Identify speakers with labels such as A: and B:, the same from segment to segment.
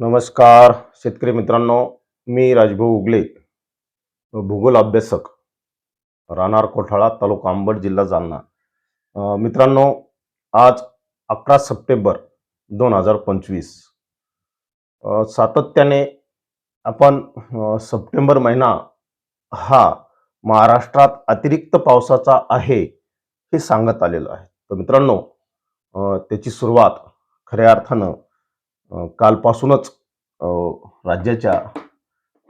A: नमस्कार शेतकरी मित्रांनो मी राजभाऊ उगले भूगोल अभ्यासक राहणार कोठाळा तालुका अंबड जिल्हा जालना. मित्रांनो आज अकरा सप्टेंबर दोन हजार पंचवीस. सातत्याने आपण सप्टेंबर महिना हा महाराष्ट्रात अतिरिक्त पावसाचा आहे हे सांगत आलेलं आहे. तर मित्रांनो त्याची सुरुवात खऱ्या अर्थानं कालपासूनच राज्याच्या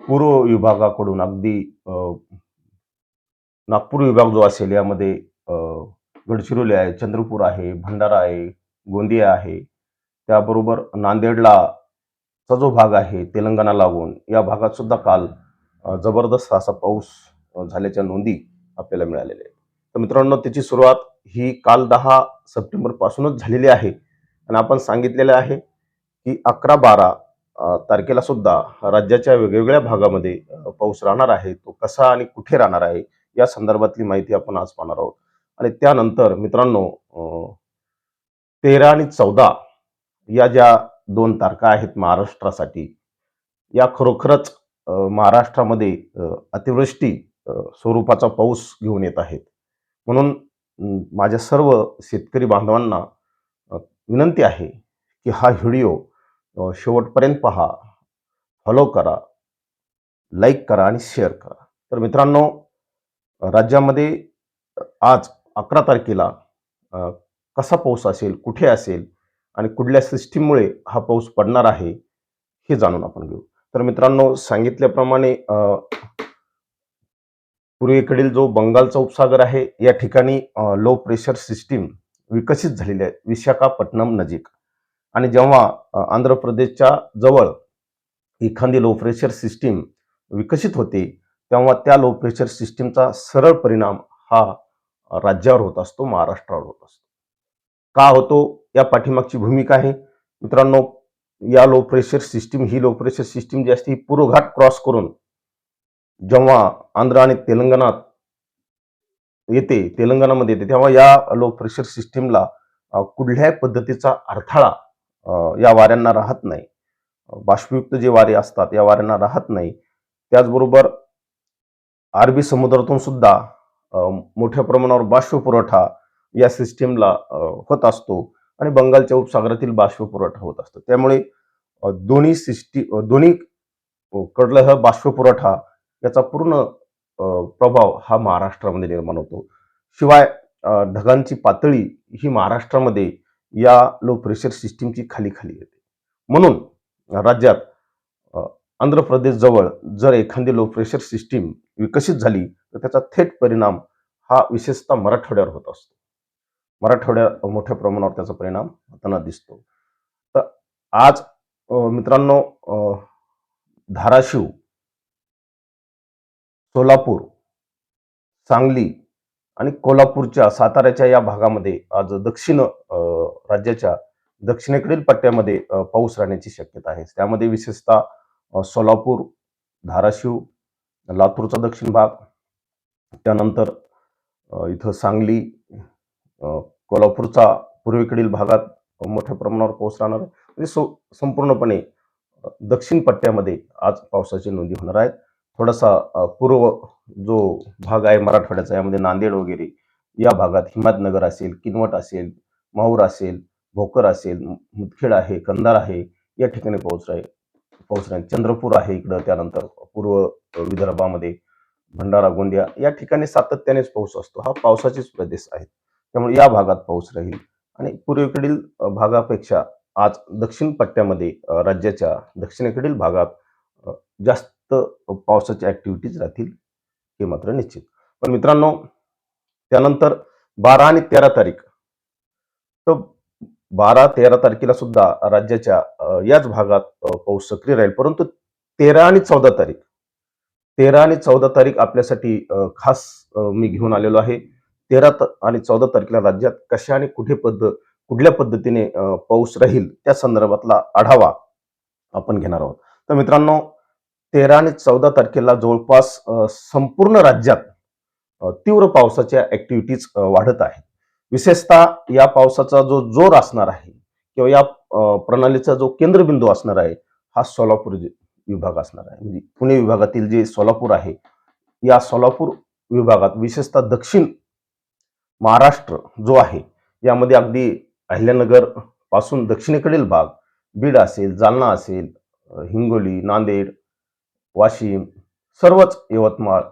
A: पूर्व विभागाकडून अगदी नागपूर विभाग जो असेल यामध्ये गडचिरोली आहे चंद्रपूर आहे भंडारा आहे गोंदिया आहे त्याबरोबर नांदेडला चा जो भाग आहे तेलंगणा लागून या भागात सुद्धा काल जबरदस्त असा पाऊस झाल्याच्या नोंदी आपल्याला मिळालेल्या आहेत. तर मित्रांनो त्याची सुरुवात ही काल दहा सप्टेंबरपासूनच झालेली आहे. आणि आपण सांगितलेलं आहे की अकरा बारा तारखेला सुद्धा राज्याच्या वेगवेगळ्या भागामध्ये पाऊस राहणार आहे. तो कसा आणि कुठे राहणार आहे? या संदर्भातली माहिती आपण आज पाहणार आहोत. आणि त्यानंतर मित्रांनो तेरा आणि चौदा या ज्या दोन तारखा आहेत महाराष्ट्रासाठी या खरोखरच महाराष्ट्रामध्ये अतिवृष्टी स्वरूपाचा पाऊस घेऊन येत आहेत. म्हणून माझ्या सर्व शेतकरी बांधवांना विनंती आहे की हा व्हिडिओ शेवटपर्यंत पहा. फॉलो करा. लाईक करा आणि शेअर करा. तर मित्रांनो राज्यामध्ये आज अकरा तारखेला कसा पाऊस असेल कुठे असेल आणि कुठल्या सिस्टीममुळे हा पाऊस पडणार आहे हे जाणून आपण घेऊ. तर मित्रांनो सांगितल्याप्रमाणे पूर्वेकडील जो बंगालचा उपसागर आहे या ठिकाणी लो प्रेशर सिस्टीम विकसित झालेली आहे. विशाखापट्टणम नजीक. आणि जेव्हा आंध्र प्रदेशच्या जवळ एखादी लो प्रेशर सिस्टीम विकसित होते तेव्हा त्या लो प्रेशर सिस्टीमचा सरळ परिणाम हा राज्यावर होत असतो महाराष्ट्रावर होत असतो. का होतो? या पाठीमागची भूमिका आहे. मित्रांनो या लो प्रेशर सिस्टीम ही लो प्रेशर सिस्टीम जी असते ही पूर्वघाट क्रॉस करून जेव्हा आंध्र आणि तेलंगणात येते तेलंगणामध्ये येते तेव्हा या लो प्रेशर सिस्टीमला कुठल्याही पद्धतीचा अडथळा या वाऱ्यांना राहत नाही. बाष्पयुक्त जे वारे असतात या वाऱ्यांना राहत नाही. त्याचबरोबर अरबी समुद्रातून सुद्धा मोठ्या प्रमाणावर बाष्प पुरवठा या सिस्टीमला होत असतो आणि बंगालच्या उपसागरातील बाष्प पुरवठा होत असतो. त्यामुळे दोन्ही सिस्टी दोन्ही कडलं कडला हा बाष्प पुरवठा याचा पूर्ण प्रभाव हा महाराष्ट्रामध्ये निर्माण होतो. शिवाय ढगांची पातळी ही महाराष्ट्रामध्ये या लो प्रेशर सिस्टीमची खाली खाली येते. म्हणून राज्यात आंध्र प्रदेश जवळ जर एखादी लो प्रेशर सिस्टीम विकसित झाली तर त्याचा थेट परिणाम हा विशेषतः मराठवाड्यावर होत असतो. मराठवाड्यात मोठ्या प्रमाणावर त्याचा परिणाम होताना दिसतो. तर आज मित्रांनो धाराशिव सोलापूर सांगली आणि कोल्हापूरच्या साताऱ्याच्या या भागामध्ये आज दक्षिण राज्याच्या दक्षिणेकडील पट्ट्यामध्ये पाऊस राहण्याची शक्यता आहे. त्यामध्ये विशेषतः सोलापूर धाराशिव लातूरचा दक्षिण भाग त्यानंतर इथं सांगली कोल्हापूरचा पूर्वेकडील भागात मोठ्या प्रमाणावर पाऊस राहणार आहे. म्हणजे सो संपूर्णपणे दक्षिण पट्ट्यामध्ये आज पावसाची नोंदी होणार आहेत. थोडासा पूर्व जो भाग आहे मराठवाड्याचा यामध्ये नांदेड वगैरे या भागात हिमायतनगर असेल किनवट असेल माहूर असेल भोकर असेल मुदखेड आहे कंधार आहे या ठिकाणी पाऊस राहील पाऊस राहील चंद्रपूर आहे इकडं त्यानंतर पूर्व विदर्भामध्ये भंडारा गोंदिया या ठिकाणी सातत्यानेच पाऊस असतो. हा पावसाचेच प्रदेश आहेत त्यामुळे या भागात पाऊस राहील. आणि पूर्वेकडील भागापेक्षा आज दक्षिण पट्ट्यामध्ये राज्याच्या दक्षिणेकडील भागात जास्त पावसाच्या ऍक्टिव्हिटीज राहतील हे मात्र निश्चित. पण मित्रांनो त्यानंतर बारा आणि तेरा तारीख. तर बारा तेरा तारखेला सुद्धा राज्याच्या याच भागात पाऊस सक्रिय राहील. परंतु तेरा आणि चौदा तारीख तेरा आणि चौदा तारीख आपल्यासाठी खास मी घेऊन आलेलो आहे. तेरा त- आणि चौदा तारखेला राज्यात कशा आणि कुठे पद्धत कुठल्या पद्धतीने पाऊस राहील त्या संदर्भातला आढावा आपण घेणार आहोत. तर मित्रांनो तेरा आणि चौदा तारखेला जवळपास संपूर्ण राज्यात तीव्र पावसाच्या ऍक्टिव्हिटीज वाढत आहेत. विशेषतः या पावसाचा जो जोर असणार आहे किंवा या प्रणालीचा जो केंद्रबिंदू असणार आहे हा सोलापूर विभाग असणार आहे. म्हणजे पुणे विभागातील जे सोलापूर आहे या सोलापूर विभागात विशेषतः दक्षिण महाराष्ट्र जो आहे यामध्ये अगदी अहिल्यानगरपासून दक्षिणेकडील भाग बीड असेल जालना असेल हिंगोली नांदेड वाशिम सर्वच यवतमाळ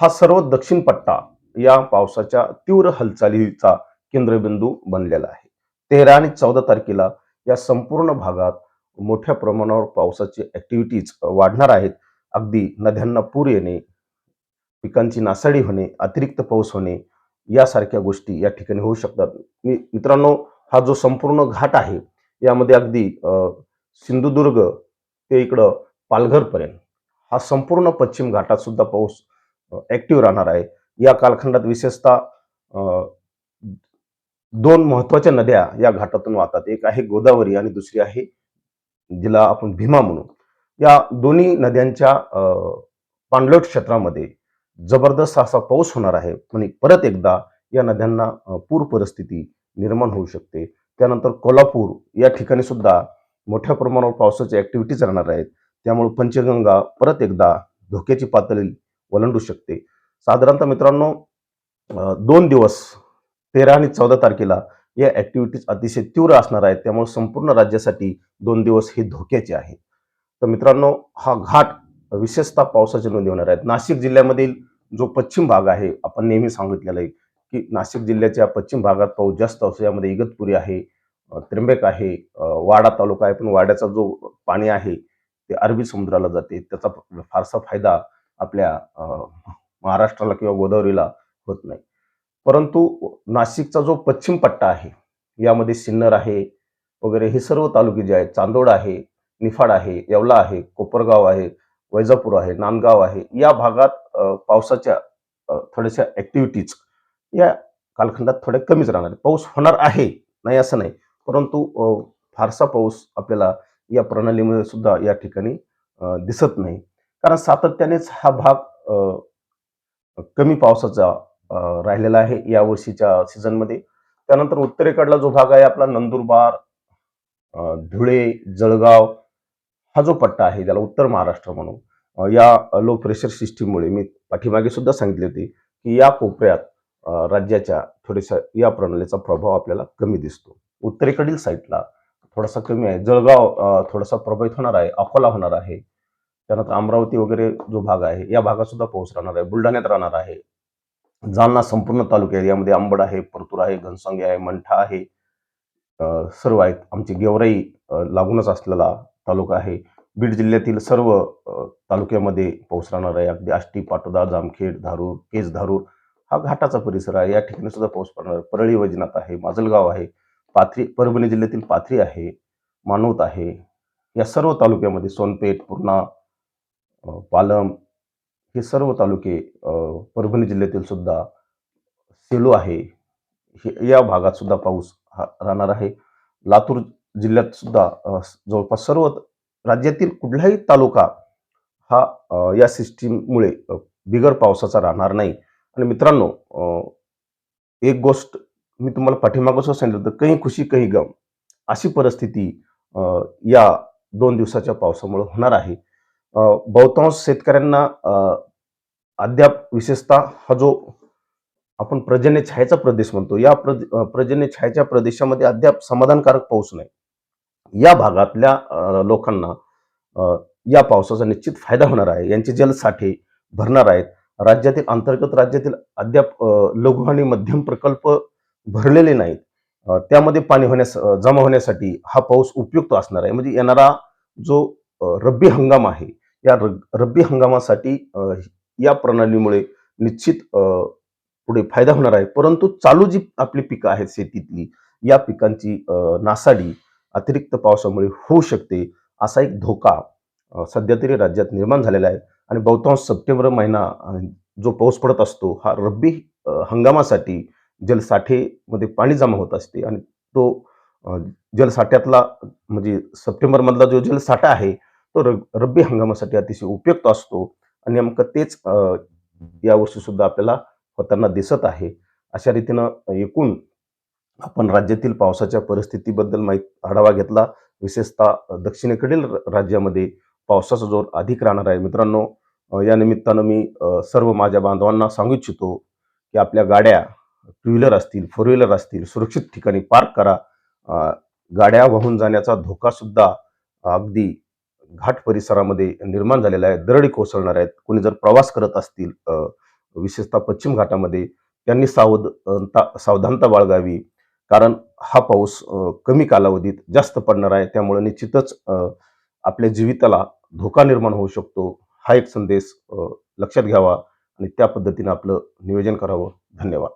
A: हा सर्व दक्षिण पट्टा या पावसाच्या तीव्र हालचालीचा केंद्रबिंदू बनलेला आहे. तेरा आणि चौदा तारखेला या संपूर्ण भागात मोठ्या प्रमाणावर पावसाची ॲक्टिव्हिटीज वाढणार आहेत. अगदी नद्यांना पूर येणे पिकांची नासाडी होणे अतिरिक्त पाऊस होणे यासारख्या गोष्टी या ठिकाणी होऊ शकतात. मी मित्रांनो हा जो संपूर्ण घाट आहे यामध्ये अगदी सिंधुदुर्ग ते इकडं पालघरपर्यंत हा संपूर्ण पश्चिम घाटात सुद्धा पाऊस ॲक्टिव्ह राहणार आहे. या कालखंडात विशेषतः दोन महत्त्वाच्या नद्या या घाटातून वाहतात. एक आहे गोदावरी आणि दुसरी आहे जिला आपण भीमा म्हणू. या दोन्ही नद्यांच्या पाणलोट क्षेत्रामध्ये जबरदस्त असा पाऊस होणार आहे. आणि परत एकदा या नद्यांना पूर परिस्थिती निर्माण होऊ शकते. त्यानंतर कोल्हापूर या ठिकाणी सुद्धा मोठ्या प्रमाणावर पावसाच्या ऍक्टिव्हिटीज राहणार आहेत. त्यामुळे पंचगंगा परत एकदा धोक्याची पातळी ओलांडू शकते. साधारणतः मित्रांनो दोन दिवस तेरा आणि चौदा तारखेला या ॲक्टिव्हिटीज अतिशय तीव्र असणार आहेत. त्यामुळे संपूर्ण राज्यासाठी दोन दिवस हे धोक्याचे आहेत. तर मित्रांनो हा घाट विशेषतः पावसाचे नोंदी होणार आहेत. नाशिक जिल्ह्यामधील जो पश्चिम भाग आहे आपण नेहमी सांगितलेलं आहे की नाशिक जिल्ह्याच्या पश्चिम भागात पाऊस जास्त असतो. यामध्ये इगतपुरी आहे अ, त्र्यंबक आहे वाडा तालुका आहे. पण वाड्याचा जो पाणी आहे ते अरबी समुद्राला जाते. त्याचा फारसा फायदा आपल्या महाराष्ट्राला किंवा गोदावरीला होत नाही. परंतु नाशिकचा जो पश्चिम पट्टा आहे यामध्ये सिन्नर आहे वगैरे हे सर्व तालुके जे आहेत चांदोड आहे निफाड आहे येवला आहे कोपरगाव आहे वैजापूर आहे नांदगाव आहे या भागात पावसाच्या थोड्याशा ऍक्टिव्हिटीज या कालखंडात थोड्या कमीच राहणार पाऊस होणार आहे नाही असं नाही. परंतु फारसा पाऊस आपल्याला या प्रणालीमध्ये सुद्धा या ठिकाणी दिसत नाही. कारण सातत्यानेच हा भाग कमी पावसाचा राहिलेला आहे या वर्षीच्या सीझनमध्ये. त्यानंतर उत्तरेकडला जो भाग आहे आपला नंदुरबार धुळे जळगाव हा जो पट्टा आहे ज्याला उत्तर महाराष्ट्र म्हणू या लो प्रेशर सिस्टीममुळे मी पाठीमागे सुद्धा सांगितले होते की या कोपऱ्यात राज्याच्या थोड्याशा या प्रणालीचा प्रभाव आपल्याला कमी दिसतो. उत्तरेकडील साईडला थोडासा कमी आहे. जळगाव थोडासा प्रभावित होणार आहे अकोला होणार आहे. त्यानंतर अमरावती वगैरे जो भाग आहे या भागात सुद्धा पाऊस राहणार आहे. बुलढाण्यात राहणार आहे. जालना संपूर्ण तालुक्यात यामध्ये आंबड आहे परतूर आहे घनसांगे आहे मंठा आहे. सर्व आहेत. आमची गेवराई लागूनच असलेला तालुका आहे. बीड जिल्ह्यातील सर्व तालुक्यामध्ये पाऊस राहणार आहे. अगदी आष्टी पाटोदा जामखेड धारूर केज धारूर हा घाटाचा परिसर आहे. या ठिकाणी सुद्धा पाऊस पडणार आहे. परळी वैजनाथ आहे माजलगाव आहे. पाथरी परभणी जिल्ह्यातील पाथरी आहे मानवत आहे या सर्व तालुक्यामध्ये सोनपेठ पूर्णा पालम हे सर्व तालुके परभणी जिल्ह्यातील सुद्धा सेलू आहे. हे या भागात सुद्धा पाऊस हा राहणार आहे. लातूर जिल्ह्यात सुद्धा जवळपास सर्व राज्यातील कुठलाही तालुका हा या सिस्टीममुळे बिगर पावसाचा राहणार नाही. आणि मित्रांनो एक गोष्ट मी तुम्हाला पाठीमागं सुद्धा सांगितलं होतं काही खुशी काही गम. अशी परिस्थिती या दोन दिवसाच्या पावसामुळे होणार आहे. बहुतांश शेतकऱ्यांना अद्याप विशेषतः हा जो आपण प्रजन्य छायेचा प्रदेश म्हणतो या प्रद- अ, छायेच्या प्रदेशामध्ये अद्याप समाधानकारक पाऊस नाही. या भागातल्या लोकांना या पावसाचा निश्चित फायदा होणार आहे. यांचे जलसाठे भरणार आहेत. राज्यातील अंतर्गत राज्यातील अद्याप लघु आणि मध्यम प्रकल्प भरलेले नाहीत. त्यामध्ये पाणी होण्यास जमा होण्यासाठी हा पाऊस उपयुक्त असणार आहे. म्हणजे येणारा जो रब्बी हंगाम आहे या रब्बी हंगामासाठी या प्रणालीमुळे निश्चित पुढे फायदा होणार आहे. परंतु चालू जी आपली पिकं आहेत शेतीतली या पिकांची नासाडी अतिरिक्त पावसामुळे होऊ शकते असा एक धोका सध्या तरी राज्यात निर्माण झालेला आहे. आणि बहुतांश सप्टेंबर महिना जो पाऊस पडत असतो हा रब्बी हंगामासाठी जलसाठेमध्ये पाणी जमा होत असते आणि तो जलसाठ्यातला म्हणजे सप्टेंबरमधला जो जलसाठा आहे तो र रब्बी हंगामासाठी अतिशय उपयुक्त असतो आणि नेमकं तेच यावर्षीसुद्धा आपल्याला होताना दिसत आहे. अशा रीतीनं एकूण आपण राज्यातील पावसाच्या परिस्थितीबद्दल माहीत आढावा घेतला. विशेषतः दक्षिणेकडील र- राज्यामध्ये पावसाचा जोर अधिक राहणार आहे. मित्रांनो या निमित्तानं मी सर्व माझ्या बांधवांना सांगू इच्छितो की आपल्या गाड्या टू व्हीलर असतील फोर व्हीलर असतील सुरक्षित ठिकाणी पार्क करा. गाड्या वाहून जाण्याचा धोका सुद्धा अगदी घाट परिसरामध्ये निर्माण झालेला आहे. दरडी कोसळणार आहेत. कोणी जर प्रवास करत असतील विशेषतः पश्चिम घाटामध्ये त्यांनी सावध सावधानता बाळगावी. कारण हा पाऊस कमी कालावधीत जास्त पडणार आहे. त्यामुळे निश्चितच आपल्या जीविताला धोका निर्माण होऊ शकतो. हा एक संदेश लक्षात घ्यावा आणि त्या पद्धतीनं आपलं नियोजन करावं. धन्यवाद.